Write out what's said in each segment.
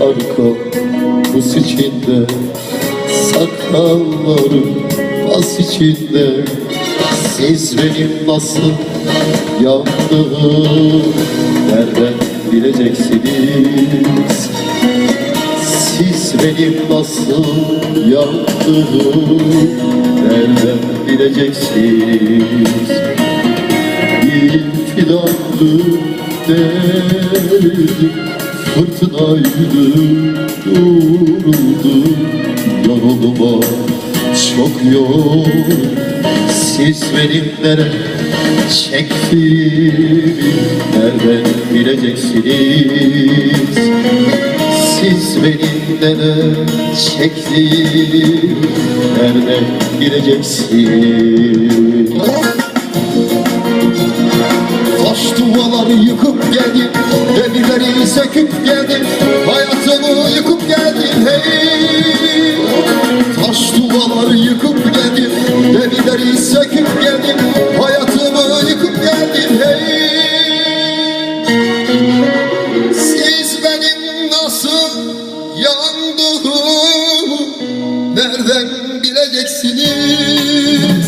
arka Buz içinde Sakallarım bas içinde Siz benim nasıl yandığımı Nereden bileceksiniz? Siz benim nasıl yandığımı Nereden bileceksiniz? Bir fidandı derdim Fırtınaydı duruldu Yorulma çok yorul Siz benim neler çektiğimi Nereden bileceksiniz? Siz benim neler çektiğimi nereden bileceksiniz? Taş duvarları yıkıp geldim, demirleri söküp geldim, hayatımı yıkıp geldim hey. Taş duvarları yıkıp geldim, demirleri söküp geldim, hayatımı yıkıp geldim hey. Siz benim nasıl yandığımı nereden bileceksiniz?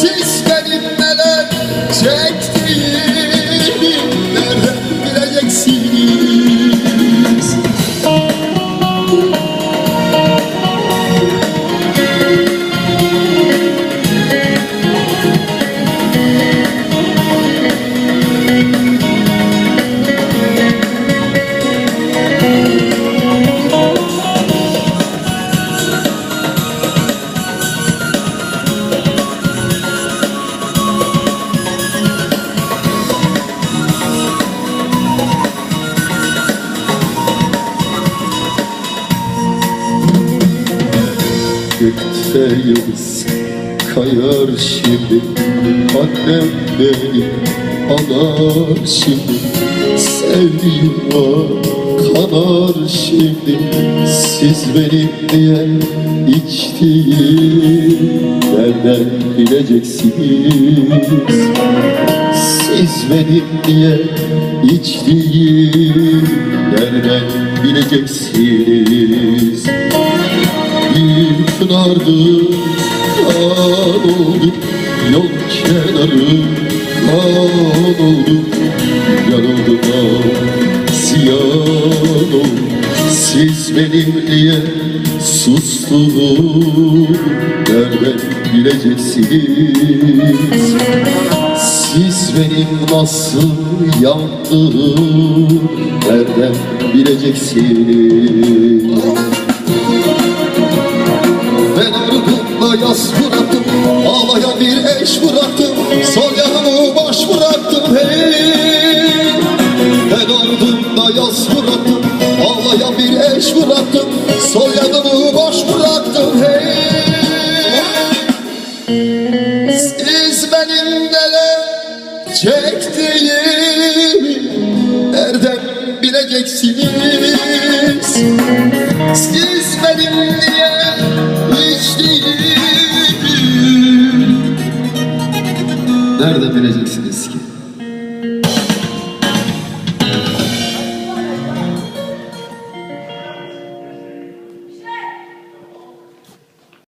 Siz benim neler çektiğimi Gökte yıldız kayar şimdi. Annem beni anar şimdi. Sevdiğim kanar şimdi. Siz benim diye içtiğim Nereden bileceksiniz Siz benim diye içtiğim Nereden bileceksiniz pınardı kan oldu Yol kenarı kan oldu Yanıldım ah oldu Siz benim diye sustunuz. Nereden bileceksiniz? Siz benim nasıl yandığımı nereden bileceksiniz? Yas bıraktım Ağlayan bir eş bıraktım Sol yanımı baş bıraktım hey. Ben ardımda yas bıraktım Ağlayan bir eş bıraktım Sol yanımı baş bıraktım hey. Siz benim neler çektiğimi Nereden bileceksiniz da Vila